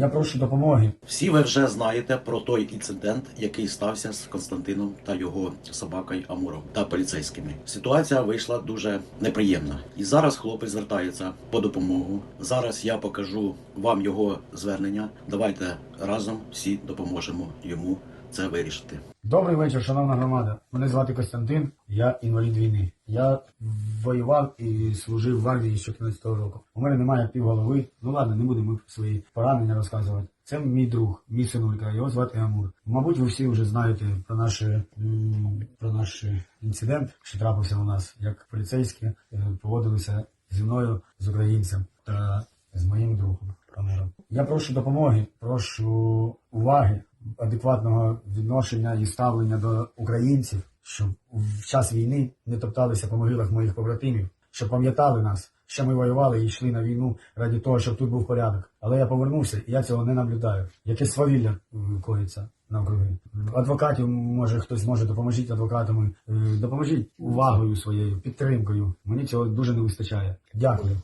Я прошу допомоги. Всі ви вже знаєте про той інцидент, який стався з Константином та його собакою Амуром та поліцейськими. Ситуація вийшла дуже неприємна, і зараз хлопець звертається по допомогу. Зараз я покажу вам його звернення. Давайте разом всі допоможемо йому це вирішити. Добрий вечір, шановна громада. Мене звати Костянтин, я інвалід війни. Я воював і служив в армії з 14 року. У мене немає півголови. Ну ладно, не будемо свої поранення розказувати. Це мій друг, мій синулька, його звати Амур. Мабуть, ви всі вже знаєте про наш, про наш інцидент, що трапився у нас, як поліцейські е, поводилися зі мною, з українцем та з моїм другом Амуром. Я прошу допомоги, прошу уваги, адекватного відношення і ставлення до українців, щоб в час війни не топталися по могилах моїх побратимів, щоб пам'ятали нас, що ми воювали і йшли на війну ради того, щоб тут був порядок. Але я повернувся, і я цього не наблюдаю. Якесь свавілля е, коїться навкруги. Адвокатів, може, хтось може допоможіть адвокатам. е, Допоможіть увагою своєю, підтримкою. Мені цього дуже не вистачає. Дякую.